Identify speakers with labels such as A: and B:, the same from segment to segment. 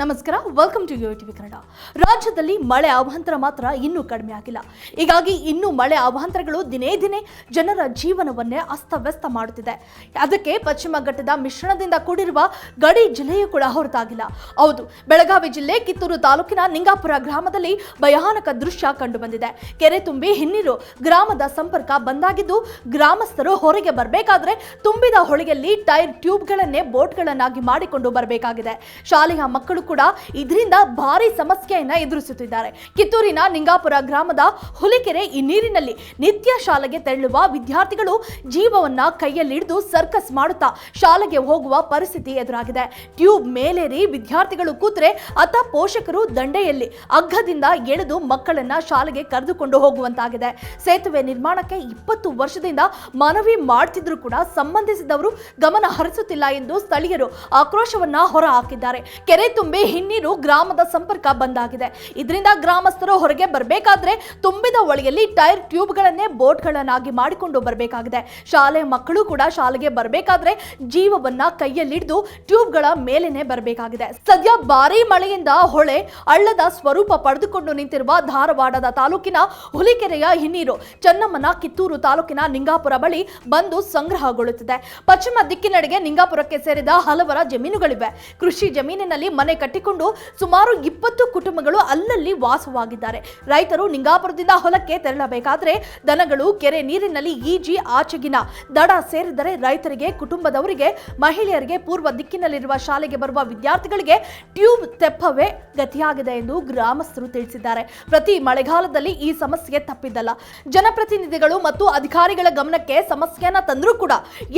A: ನಮಸ್ಕಾರ welcome to U TV Kannada. ರಾಜ್ಯದಲ್ಲಿ ಮಳೆ ಅವಾಂತರ ಮಾತ್ರ ಇನ್ನೂ ಕಡಿಮೆ ಆಗಿಲ್ಲ. ಹೀಗಾಗಿ ಇನ್ನೂ ಮಳೆ ಅವಾಂತರಗಳು ದಿನೇ ದಿನೇ ಜನರ ಜೀವನವನ್ನೇ ಅಸ್ತವ್ಯಸ್ತ ಮಾಡುತ್ತಿದೆ. ಅದಕ್ಕೆ ಪಶ್ಚಿಮ ಘಟ್ಟದ ಮಿಶ್ರಣದಿಂದ ಕೂಡಿರುವ ಗಡಿ ಜಿಲ್ಲೆಯೂ ಕೂಡ ಹೊರತಾಗಿಲ್ಲ. ಹೌದು, ಬೆಳಗಾವಿ ಜಿಲ್ಲೆ ಕಿತ್ತೂರು ತಾಲೂಕಿನ ನಿಂಗಾಪುರ ಗ್ರಾಮದಲ್ಲಿ ಭಯಾನಕ ದೃಶ್ಯ ಕಂಡುಬಂದಿದೆ. ಕೆರೆ ತುಂಬಿ ಹಿನ್ನೀರು ಗ್ರಾಮದ ಸಂಪರ್ಕ ಬಂದಾಗಿದ್ದು ಗ್ರಾಮಸ್ಥರು ಹೊರಗೆ ಬರಬೇಕಾದ್ರೆ ತುಂಬಿದ ಹೊಳೆಯಲ್ಲಿ ಟೈರ್ ಟ್ಯೂಬ್ಗಳನ್ನೇ ಬೋಟ್ಗಳನ್ನಾಗಿ ಮಾಡಿಕೊಂಡು ಬರಬೇಕಾಗಿದೆ. ಶಾಲೆಯ ಮಕ್ಕಳು ಕೂಡ ಇದರಿಂದ ಭಾರಿ ಸಮಸ್ಯೆಯನ್ನ ಎದುರಿಸುತ್ತಿದ್ದಾರೆ. ಕಿತ್ತೂರಿನ ನಿಂಗಾಪುರ ಗ್ರಾಮದ ಹುಲಿಕೆರೆ ಈ ನೀರಿನಲ್ಲಿ ನಿತ್ಯ ಶಾಲೆಗೆ ತೆರಳುವ ವಿದ್ಯಾರ್ಥಿಗಳು ಜೀವವನ್ನ ಕೈಯಲ್ಲಿಡಿದು ಸರ್ಕಸ್ ಮಾಡುತ್ತಾ ಶಾಲೆಗೆ ಹೋಗುವ ಪರಿಸ್ಥಿತಿ ಎದುರಾಗಿದೆ. ಟ್ಯೂಬ್ ಮೇಲೇರಿ ವಿದ್ಯಾರ್ಥಿಗಳು ಕೂತ್ರೆ ಅತ ಪೋಷಕರು ದಂಡೆಯಲ್ಲಿ ಅಗ್ಗದಿಂದ ಎಳೆದು ಮಕ್ಕಳನ್ನ ಶಾಲೆಗೆ ಕರೆದುಕೊಂಡು ಹೋಗುವಂತಾಗಿದೆ. ಸೇತುವೆ ನಿರ್ಮಾಣಕ್ಕೆ ಇಪ್ಪತ್ತು ವರ್ಷದಿಂದ ಮನವಿ ಮಾಡ್ತಿದ್ರು ಕೂಡ ಸಂಬಂಧಿಸಿದವರು ಗಮನ ಹರಿಸುತ್ತಿಲ್ಲ ಎಂದು ಸ್ಥಳೀಯರು ಆಕ್ರೋಶವನ್ನ ಹೊರಹಾಕಿದ್ದಾರೆ. ಕೆರೆ ತುಂಬಿ ಹಿನ್ನೀರು ಗ್ರಾಮದ ಸಂಪರ್ಕ ಬಂದಾಗಿದೆ. ಇದರಿಂದ ಗ್ರಾಮಸ್ಥರು ಹೊರಗೆ ಬರಬೇಕಾದ್ರೆ ತುಂಬಿದ ಒಳಗೆಯಲ್ಲಿ ಟೈರ್ ಟ್ಯೂಬ್ಗಳನ್ನೇ ಬೋಟ್ಗಳನ್ನಾಗಿ ಮಾಡಿಕೊಂಡು ಬರಬೇಕಾಗಿದೆ. ಶಾಲೆ ಮಕ್ಕಳು ಕೂಡ ಶಾಲೆಗೆ ಬರಬೇಕಾದ್ರೆ ಜೀವವನ್ನ ಕೈಯಲ್ಲಿಡಿದು ಟ್ಯೂಬ್ಗಳ ಮೇಲೆನೆ ಬರಬೇಕಾಗಿದೆ. ಸದ್ಯ ಭಾರಿ ಮಳೆಯಿಂದ ಹೊಳೆ ಹಳ್ಳದ ಸ್ವರೂಪ ಪಡೆದುಕೊಂಡು ನಿಂತಿರುವ ಧಾರವಾಡದ ತಾಲೂಕಿನ ಹುಲಿಕೆರೆಯ ಹಿನ್ನೀರು ಚನ್ನಮ್ಮನ ಕಿತ್ತೂರು ತಾಲೂಕಿನ ನಿಂಗಾಪುರ ಬಳಿ ಬಂದು ಸಂಗ್ರಹಗೊಳ್ಳುತ್ತಿದೆ. ಪಶ್ಚಿಮ ದಿಕ್ಕಿನಡೆಗೆ ನಿಂಗಾಪುರಕ್ಕೆ ಸೇರಿದ ಹಲವರ ಜಮೀನುಗಳಿವೆ. ಕೃಷಿ ಜಮೀನಿನಲ್ಲಿ ಮನೆ ಕಟ್ಟಿಕೊಂಡು ಸುಮಾರು ಇಪ್ಪತ್ತು ಕುಟುಂಬಗಳು ಅಲ್ಲಲ್ಲಿ ವಾಸವಾಗಿದ್ದಾರೆ. ರೈತರು ನಿಂಗಾಪುರದಿಂದ ಹೊಲಕ್ಕೆ ತೆರಳಬೇಕಾದ್ರೆ ದನಗಳು, ಕೆರೆ ನೀರಿನಲ್ಲಿ ಈಜಿ ಆಚೆಗಿನ ದಡ ಸೇರಿದರೆ ರೈತರಿಗೆ, ಕುಟುಂಬದವರಿಗೆ, ಮಹಿಳೆಯರಿಗೆ ಪೂರ್ವ ದಿಕ್ಕಿನಲ್ಲಿರುವ ಶಾಲೆಗೆ ಬರುವ ವಿದ್ಯಾರ್ಥಿಗಳಿಗೆ ಟ್ಯೂಬ್ ತೆಪ್ಪವೇ ಗತಿಯಾಗಿದೆ ಎಂದು ಗ್ರಾಮಸ್ಥರು ತಿಳಿಸಿದ್ದಾರೆ. ಪ್ರತಿ ಮಳೆಗಾಲದಲ್ಲಿ ಈ ಸಮಸ್ಯೆ ತಪ್ಪಿದ್ದಲ್ಲ. ಜನಪ್ರತಿನಿಧಿಗಳು ಮತ್ತು ಅಧಿಕಾರಿಗಳ ಗಮನಕ್ಕೆ ಸಮಸ್ಯೆಯನ್ನ ತಂದರೂ ಕೂಡ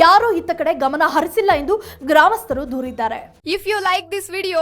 A: ಯಾರೂ ಇತ್ತ ಕಡೆ ಗಮನ ಹರಿಸಿಲ್ಲ ಎಂದು ಗ್ರಾಮಸ್ಥರು ದೂರಿದ್ದಾರೆ.
B: If you like this video